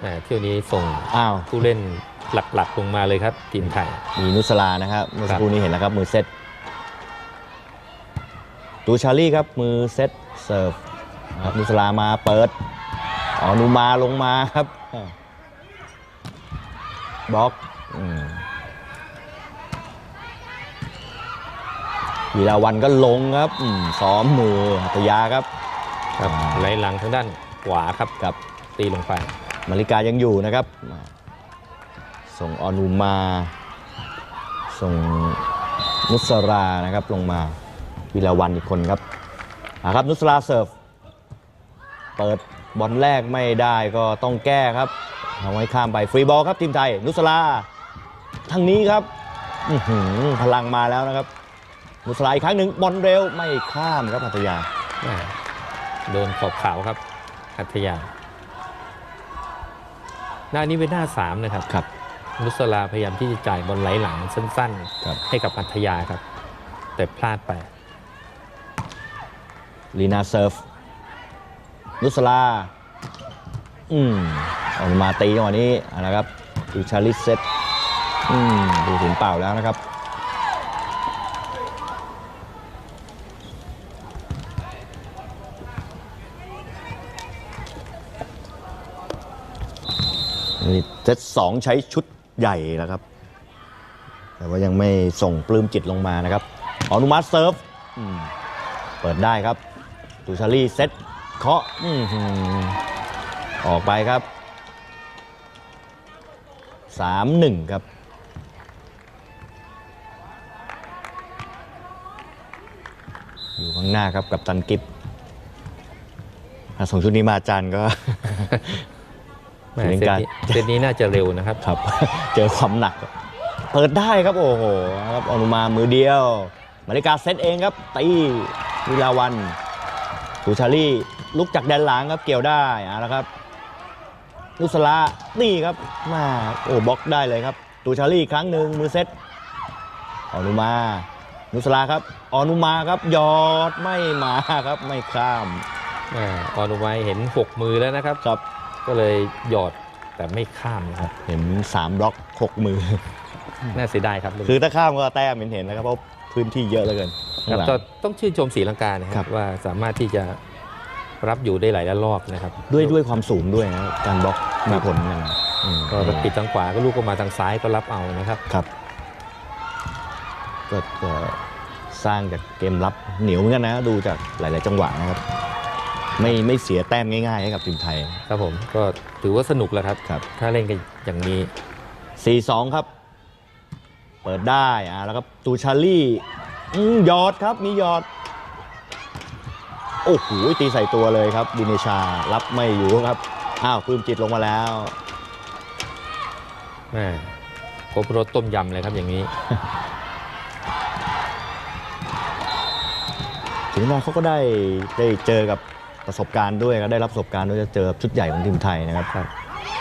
แหมเที่ยวนี้ส่งอ้าวผู้เล่นหลักๆลงมาเลยครับ ทีมไทย มีนุสลานะครับเมื่อสักครับครู่นี้เห็นแล้วครับมือเซตตูชาลี่ครับมือเซตเสิร์ฟครับนุสลามาเปิดออนุมาลงมาครับบล็อกอืม วีลาวันก็ลงครับอืมซ้อมมือหัตยาครับครับอ่าไหลหลังทางด้านขวาครับกับตีลงไปมาริกายังอยู่นะครับ ส่งออนุมา ส่งนุสรานะครับลงมาวิลาวันอีกคนครับอ่าครับนุสราเสิร์ฟเปิดบอลแรกไม่ได้ก็ต้องแก้ครับเอาไว้ข้ามไปฟรีบอลครับทีมไทย นุสรา ทางนี้ครับอื้อหือพลังมาแล้วนะครับนุสราอีกครั้งหนึ่งบอลเร็วไม่ข้ามครับพัทยาแหม่โดนขอบขาวครับหัตยา หน้านี้เป็นหน้าสามนะครับครับนุสลาพยายามที่จะจ่ายบอลไหลหลังสั้นครับๆให้กับพัทยาครับ แต่พลาดไปลีนาเซิร์ฟนุสลา อืมออกมาตีจังหวะนี้เอาละครับดูชาลิสเซต อืมดูถึงเปล่าแล้วนะครับ นี่เซตสองใช้ชุดใหญ่แล้วครับ แต่ว่ายังไม่ส่งปลื้มจิตลงมานะครับ อนุมัติเซิร์ฟอืมเปิดได้ครับตูชาลี่เซตเคาะอื้อหือออกไปครับ 3-1 ครับ ข้างหน้าครับกับตันกิฟถ้าส่งชุดนี้มาอาจันก็ แหม่เสียงเซตการนี้เซตนี้น่าจะเร็วนะครับ ครับ เจอความหนัก เปิดได้ครับโอ้โหครับอนุมามือเดียวมาริกาเซตเองครับตีวิลาวันตูชาลี่ลุกจากแดนหลังครับเกี่ยวได้เอาละครับนุสลานี่ครับมาโอ้บล็อกได้เลยครับตูชาลี่อีกครั้งหนึ่งมือเซตอนุมา นุสลาครับอนุมาครับหยอดไม่มาครับไม่ข้ามแหม่ออนุไว้เห็น 6 มือแล้วนะครับครับ ก็เลยหยอดแต่ไม่ข้ามนะครับ เห็นสามบล็อกหกมือ น่าเสียดายครับ คือถ้าข้ามก็แต้มเห็นๆนะครับเพราะพื้นที่เยอะเหลือเกินครัข้างบหลังก็ต้องชื่นชมศรีลังกานะคครัรับบว่าสามารถที่จะรับอยู่ได้หลายระลอกนะครับ ด้วยด้วยความสูงด้วยนะการบล็อกคมีรับผลกันอืมก็ปิดทางขวาก็ลูกก็มาทางซ้ายก็รับเอานะครับครับ ก็ก็สร้างจากเกมรับเหนียวเหมือนกันนะดูจากหลาย ๆ จังหวะนะครับ ไม่ไม่เสียแต้มง่าย ๆ ให้กับทีมไทย ครับผมก็ถือว่าสนุกแล้วครับ ครับ ถ้าเล่นกันอย่างนี้ 4-2 ครับ เปิดได้อ่าแล้วครับตูชาลี่อืมหยอดครับมีหยอด โอ้โหตีใส่ตัวเลยครับดิเนชารับไม่อยู่ครับอ้าวปลื้มจิตลงมาแล้ว แม่ครบรสต้มยำเลยครับอย่างนี้ ถึงแม้เขาก็ได้ได้เจอกับประสบการณ์ด้วยครับได้รับประสบการณ์ด้วยจะเจอชุดใหญ่ของทีมไทยนะครับครับ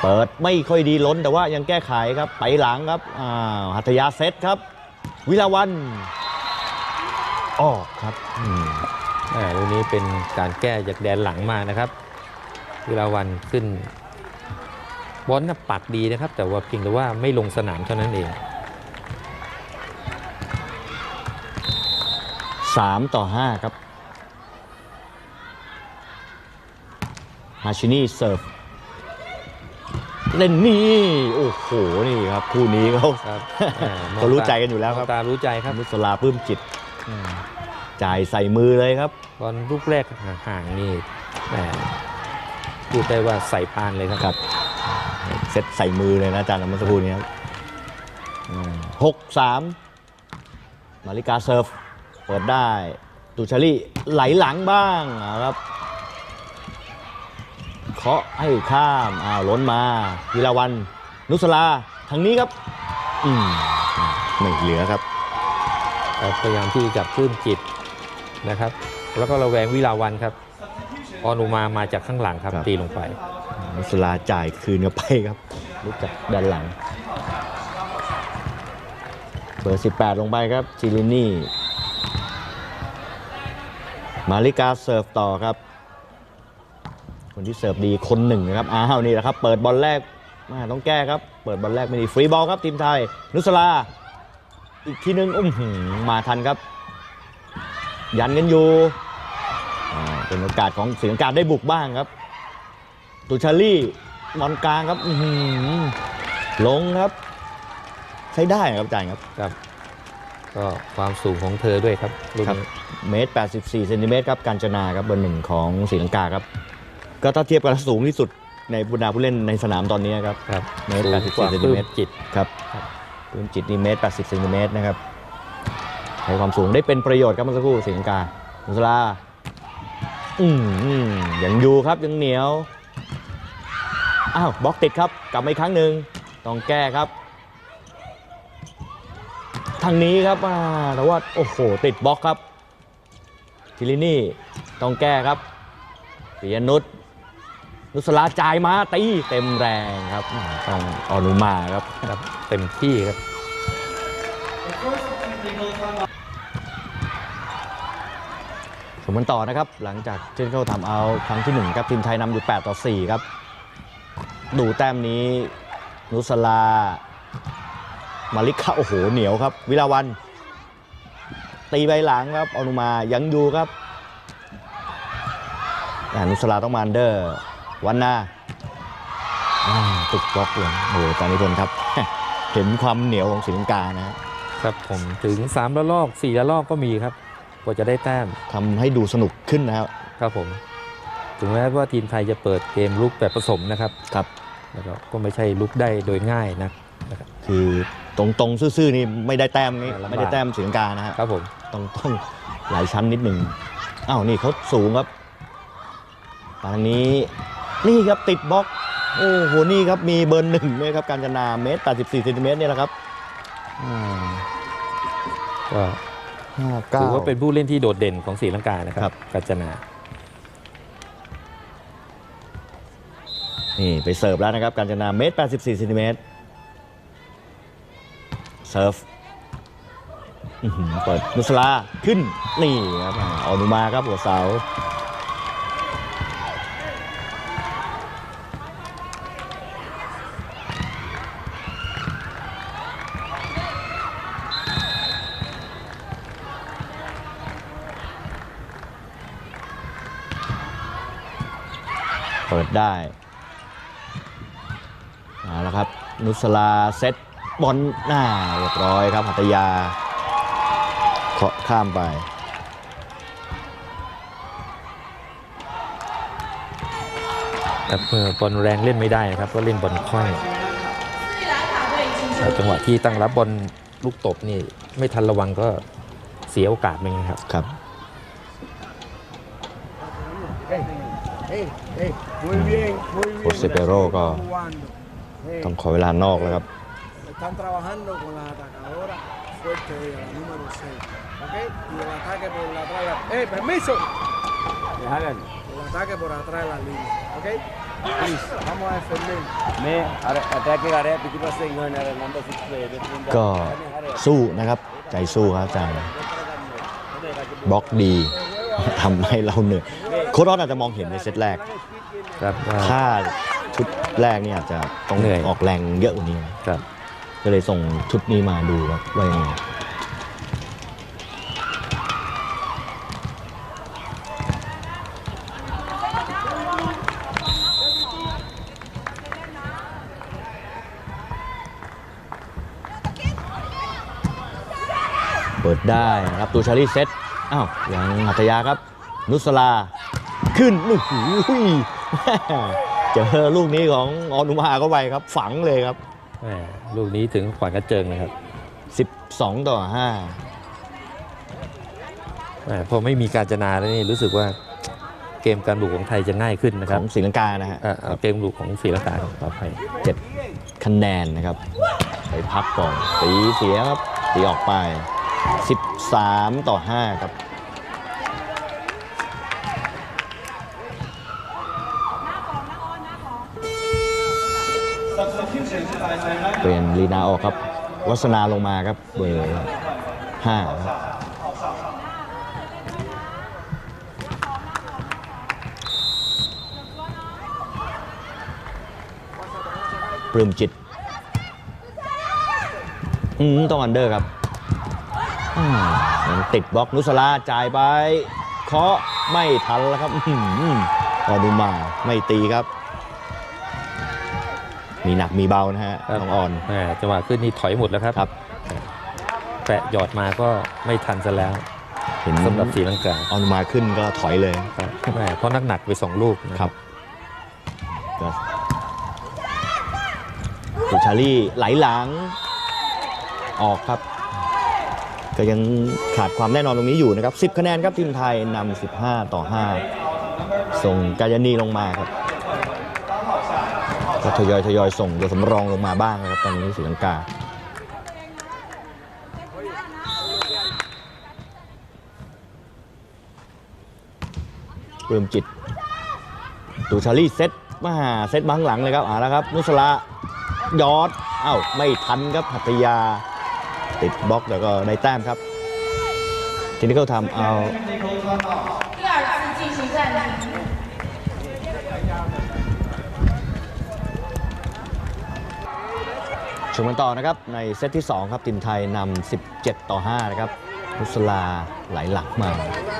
เปิดไม่ค่อยดีล้นแต่ว่ายังแก้ไขครับไปหลังครับอ้าวหัตยาเซตครับ วิลาวันออกครับอืมแม่ลูกนี้เป็นการแก้จากแดนหลังมานะครับวิลาวันขึ้นบอลน่ะปัดดีนะครับ แต่ว่าเพียงแต่ว่าไม่ลงสนามเท่านั้นเอง สามต่อห้าครับฮาชินี่เซิร์ฟเล่นนี่ โอ้โห นี่ครับ คู่นี้เขาครับแหม่มองเขารู้ใจกันอยู่แล้วครับมงตารู้ใจครับนุสลาปลื้มจิต จ่ายใส่มือเลยครับบอลลูกแรกห่างๆนี่แหมพูดได้ว่าใส่ปานเลยครับครับเซตใส่มือเลยนะอาจารย์เมื่อสักครู่นี้ครับหกสามมาริกาเซิร์ฟเปิดได้ตูชาลี่ไหลหลังบ้างเอาครับเคาะให้ข้ามอ้าวล้นมาวิลาวันนุสลาทางนี้ครับอืมไม่เหลือครับครับพยายามที่จะปลื้มจิตนะครับ แล้วก็ระแวงวิลาวันครับออนุมามาจากข้างหลังครับครับตีลงไป นุสลาจ่ายคืนกันไปครับลุกจากด้านหลังเบอร์18 ลงไปครับจิลินี่ มาริกาเสิร์ฟต่อครับ คนที่เสิร์ฟดีคนหนึ่งนะครับอ้าวนี่แหละครับ เปิดบอลแรกม่ต้องแก้ครับ เปิดบอลแรกไม่ดีฟรีบอลครับทีมไทย นุสลา อีกทีหนึงอุ้มหือมาทันครับ ยันกันอยู่เป็นโอกาสของเสียงการได้บุกบ้างครับ ตุชาลี่บอลกลางครับอื้อหือลงครับ ใช้ได้ครับอาจายครับครับ ก็ความสูงของเธอด้วยครับลูกครับนี้เมตร84เซนติเมตรครับการจนาครับเบอร์หนึ่งของศรีลังกาครับ ก็ถ้าเทียบกันแล้วสูงที่สุดในบรรดาผู้เล่นในสนามตอนนี้ครับ ครับเมตรสูง84กว่าเซนติปลื้เมมตรจิต ครับครับ ปืนจิตนี่เมตร80เซนติเมตรนะครับใช้ความสูงได้เป็นประโยชน์ครับเมื่อสักครู่ศรีลังกามุสลาอืมอืมยังอยู่ครับยังเหนียว อ้าวบล็อกติดครับกลับมาอีกครั้งหนึ่งต้องแก้ครับ ทางนี้ครับอ่าแต่ว่าโอ้โหติดบล็อกครับทิลินี่ต้องแก้ครับปิยนุชนุสลาจ่ายมาตีเต็มแรงครับอ่าต้องออนุมาครับครับเต็มที่ครับสมมันต่อนะครับ หลังจากที่เข้าทำเอาท์ครั้งที่1ครับทีมไทยนำอยู่ 8 ต่อ 4 ครับ ดูแต้มนี้ นุสลา มาลิกาโอ้โหเหนียวครับ วิลาวัน ตีไปหลังครับออนุมายังอยู่ครับอ่านุสลาต้องมาอันเดอร์ วันนาอ่าติดบล็อกเลยโอ้โหตอนนี้พลครับ เห็นความเหนียวของศรีลังกานะฮะครับผมถึง3ละลอก4ละลอกก็มีครับกว่าจะได้แต้มทำให้ดูสนุกขึ้นนะครับ ครับผมถึงแม้ว่าทีมไทยจะเปิดเกมลุกแบบผสมนะครับครับแล้วก็ก็ไม่ใช่ลุกได้โดยง่ายนะ นะครับคือตรงๆซื่อๆนี่ไม่ได้แต้มนี่อ่าลำบากไม่ได้แต้มศรีลังกานะฮะครับผมต้องต้องหลายชั้นนิดหนึ่งอ้าวนี่เขาสูงครับมาทางนี้นี่ครับติดบล็อกโอ้โหนี่ครับมีเบอร์หนึ่งด้วยครับการจนาเมตร84เซนติเมตรเนี่ยแหละครับอ่าก็ห้าเก้าถือว่าเป็นผู้เล่นที่โดดเด่นของศรีลังกานะคครัรับบกาญจนานี่ไปเสิร์ฟแล้วนะครับการจนาเมตร84เซนติเมตร เซิร์ฟเปิดนุสลาขึ้นนี่ครับอออนุมาครับหัวเสาเปิดได้เอาละครับ นุสลาเซต บอลหน้าเรียบร้อยครับหัตยาเคาะข้ามไป ครับเมื่อบอลแรงเล่นไม่ได้นะครับ ก็เล่นบอลคว่ำแล้วจังหวะที่ตั้งรับบอลลูกตบนี่ไม่ทันระวังก็เสียโอกาสไปไงครับครับ Hey, hey, muy bien, muy bien. José Perro Están ก็ jugando. Hey, ต้องขอเวลานอกแล้วครับ están trabajando con las atacadoras fuerte de la número 6. ¿Ok? Y el ataque por la atrás. ¡Eh, permiso! Déjalo. El ataque por atrás de la línea. ¿Ok? ก็สู้นะครับ ใจสู้ครับอาจารย์บล็อกดี ทำให้เราเหนื่อยโค้ชอาจจะมองเห็นในเซตแรกครับ ถ้าชุดแรกเนี่ยจจะต้องเหนื่อย ออกแรงเยอะกว่านี้ ครับ ก็เลยส่งชุดนี้มาดูครับว่ายังไงเปิดได้นะครับตูชาลีเซตอ้าวยังหัตยาครับ นุสลาขึ้นโอ้โหเจอลูกนี้ของออนุมาเข้าไปครับ ฝังเลยครับ แหมลูกนี้ถึงขวานกระเจิงนะครับ12 ต่อ5แหมพอไม่มีการจนาแล้วนี่รู้สึกว่าเกมการบุกของไทยจะง่ายขึ้นนะขครัอบงศรีลังกานะฮะเอ่อเอ่อเกมบุกของศรีลังกาขออภัยเจ็ดคะแนนนะครับ ไปพักก่อนตีเสียครับตีออกไป 13 ต่อ 5 ครับ เปลี่ยนลีนาออกครับ วัฒนาลงมาครับเบอร์ห้าครับปลื้มจิต อืมต้องอันเดอร์ครับติดบล็อกนุสลาจ่ายไป เคาะไม่ทันแล้วครับอื้อหือพอดูมาไม่ตีครับ มีหนักมีเบานะฮะครับน้องออนแหมจังหวะขึ้นนี่ถอยหมดแล้วครับครับแปะหยอดมาก็ไม่ทันซะแล้ว เห็นสำหรับสีลังกาออนมาขึ้นก็ถอยเลยครับแหมเพราะนักหนักๆไปสองลูกนะครับก็คุณชาลี่ไหลหลัง ออกครับ ก็ยังขาดความแน่นอนตรงนี้อยู่นะครับ 10 คะแนนครับทีมไทยนำ15 ต่อ 5 ส่งกายานีลงมาครับ ก็ทยอยทยอยส่งตัวสำรองลงมาบ้างนะครับตอนนี้สีลังกาเพิ่มจิตดูชาลี่เซตมาเซตมาข้างหลังเลยครับเอาละครับ นุสลายอดเอ้าไม่ทันครับหัตถยา ติดบล็อกแล้วก็ได้แต้มครับ ทีนี้เขาทำเอา มกันต่อนะครับในเซตที่ 2 ครับทีมไทยนำ 17 ต่อ 5 นะครับนุสลาไหลหลังมา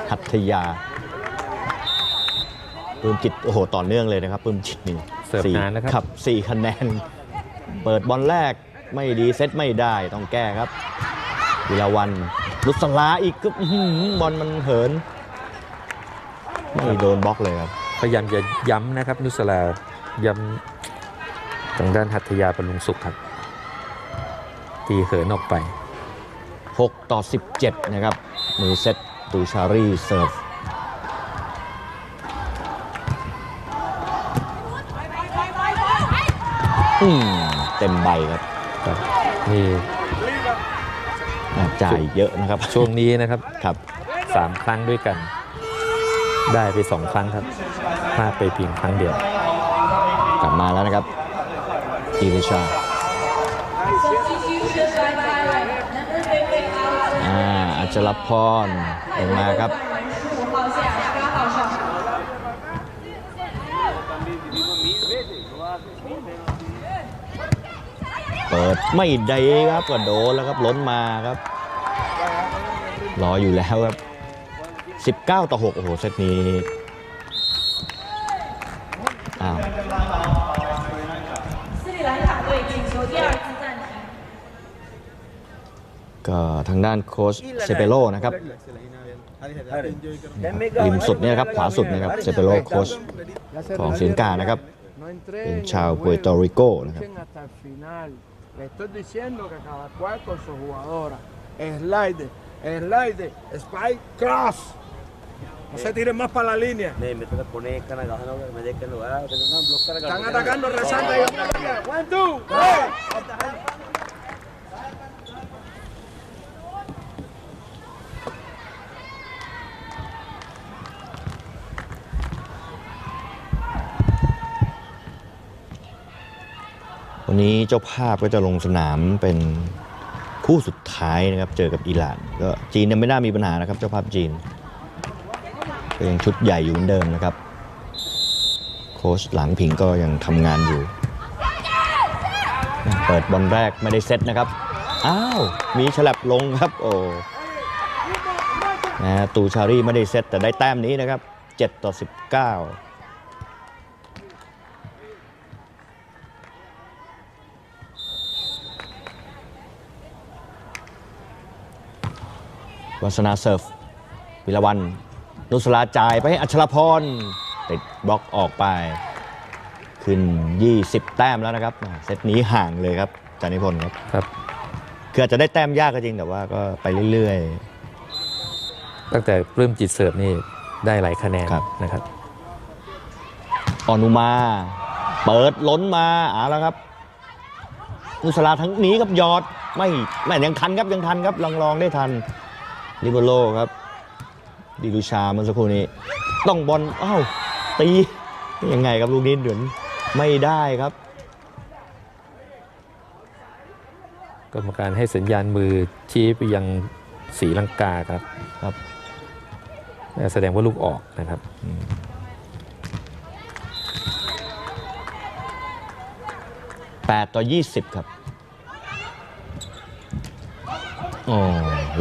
หัตถยาปลื้มจิต โอ้โห ต่อเนื่องเลยนะครับปลื้มจิตนี่เสิร์ฟสี่นานนะครับครับสี่คะแนน เปิดบอลแรกไม่ดีเซตไม่ได้ต้องแก้ครับวิลาวันลุสลาอีกก็อื้อหือบอลมันเหินไม่โดนบล็อกเลยครับพยายามจะย้ำนะครับ นุสลาย้ำทางด้านหัตถยาบรรลุงสุขครับ ตีเหินออกไป 6 ต่อ 17 นะครับ มือเซตตูชารีเซิร์ฟอืมเต็มใบครับครับนี่จ่ายเยอะนะครับ ช่วงนี้นะครับครับสามครั้งด้วยกัน ได้ไปสองครั้งครับพลาดไปเพียงครั้งเดียว กลับมาแล้วนะครับอีริชา อาอจจรพรลงมาครับเปิดไม่ได้ครับก็โดนแล้วครับล้นมาครับ รออยู่แล้วครับ 19 ต่อ 6 โอ้โห เซตนี้ ทางด้านโค้ชเซเปโลนะครับ Denme ริมสุดเนี่ยครับขวาสุดนะครับเซเปโลโค้ชของศรีลังกานะครับ No entré เป็น en ชาว el ปัวโต juego. ริโกนะครับ Luchen hasta el final. Le estoy diciendo que cada cual con su jugadora. Slide, slide, spike, cross. No se tiren más para la línea. Me, me toca poner cara no me dejen lugar, que no bloquear Están atacando, rezando. ahí. One, two, hey. วันนี้เจ้าภาพก็จะลงสนามเป็นคู่สุดท้ายนะครับ เจอกับอิหร่านก็จีนเนี่ยไม่น่ามีปัญหานะครับ เจ้าภาพจีนก็ยังชุดใหญ่อยู่เหมือนเดิมนะครับ โค้ชหลังผิงก็ยังทำงานอยู่ เปิดบอลแรกไม่ได้เซตนะครับ อ้าว มีฉลับลงครับโอ้นะตูชารีไม่ได้เซตแต่ได้แต้มนี้นะครับ 7 ต่อ 19 วัฒนาเซิร์ฟวิลาวันนุสลาจ่ายไปให้อัชรพรติดบล็อกออกไป ขึ้น 20 แต้มแล้วนะครับอ่าเซตนี้ห่างเลยครับจานิพนธ์ครับครับคืออาจจะได้แต้มยากก็จริงแต่ว่าก็ไปเรื่อยตั้งแต่ปลื้มจิตเสิร์ฟนี่ได้หลายคะแนนครับนะครับๆออนุมา เปิดล้นมาเอาแล้วครับนุสลาทั้งหนี้ครับหยอดไม่ไม่ยังทันครับยังทันครับลองลองได้ทัน ลิเบโรครับดิลูชาเมื่อสักครู่นี้ ต้องบอลอ้าวตียังไงครับลูกนี้เดือนไม่ได้ครับกรรมการให้สัญญาณมือชี้ไปยังสีลังกาครับครับ แสดงว่าลูกออกนะครับ8ต่อ 20 ครับ อ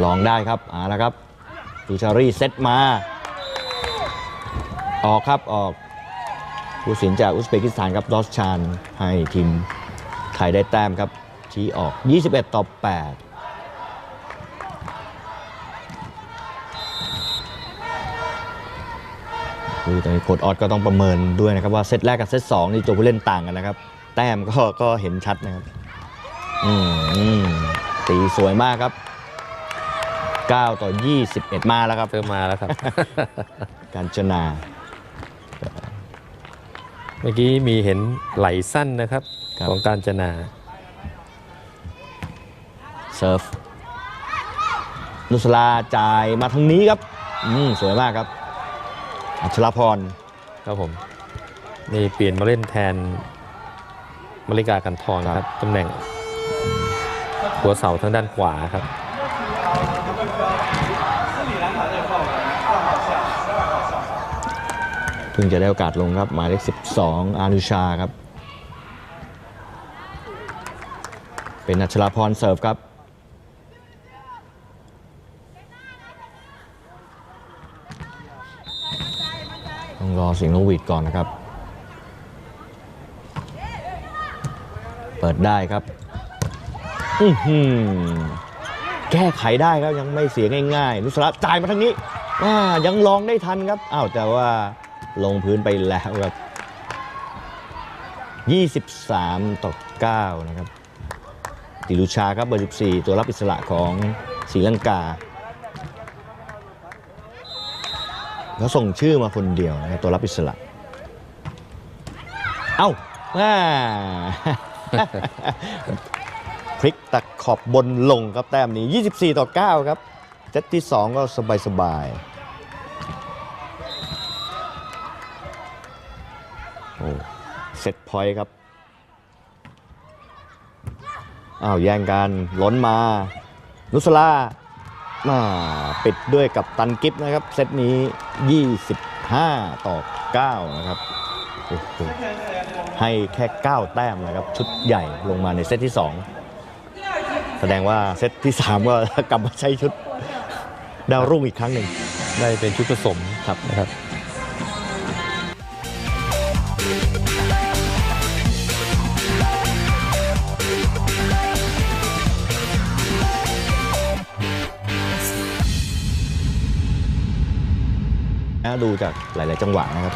ลองได้ครับเอาละครับดูชารีเซตมา ออกครับออกผู้สินจากอุซเบกิสถานครับดอสชาน ให้ทีมไทยได้แต้มครับ ชี้ออก 21 ต่อ 8คือตอนนี้โค้ดออสก็ต้องประเมินด้วยนะครับว่าเซตแรกกับเซตสองนี่ตัวผู้เล่นต่างกันนะครับ แต้มก็ก็เห็นชัดนะครับ อืมอืมตีสวยมากครับ 9 ต่อ 21 มาแล้วครับเติมมาแล้วครับ การจนา เมื่อกี้มีเห็นไหลสั้นนะครับ ครับ ของการจนา เซิร์ฟนุสลาจ่ายมาทางนี้ครับ อืมสวยมากครับ อัชรพร ครับผม นี่เปลี่ยนมาเล่นแทนมาริกากันทองครับตำแหน่ง หัวเสาทางด้านขวาครับ พิ่งจะได้โอกาสลงครับ หมายเลข 12 อานุชาครับ เป็นอัชราพรเสิร์ฟครับ ต้องรอสียงนกหวีดก่อนนะครับ เปิดได้ครับอือหือแก้ไขได้ครับ ยังไม่เสียง่ายๆ นุสระจ่ายมาทางนี้อ่ายังลองได้ทันครับ อ้าวแต่ว่า ลงพื้นไปแล้วครับ 23 ต่อ 9 นะครับ ติลุชาครับเบอร์ 14 ตัวรับอิสระของศรีลังกาเขาส่งชื่อมาคนเดียวนะครับตัวรับอิสระ เอ้าอ่าพลิกตักขอบบนลงครับแต้มนี้ 24 ต่อ 9 ครับเซตที่ 2 ก็สบายๆ เซตพอยต์ครับ อ้าวแย่งกันล้นมา นุสลามาปิดด้วยกับตันกิฟนะครับ เซตนี้ 25 ต่อ 9 นะครับ ให้แค่ 9 แต้มนะครับ ชุดใหญ่ลงมาในเซตที่ 2 แสดงว่าเซตที่ 3 ก็กลับมาใช้ชุดดาวรุ่งอีกครั้งหนึ่ง ได้เป็นชุดผสมครับนะครับ นะดูจากหลาย ๆ จังหวะนะครับ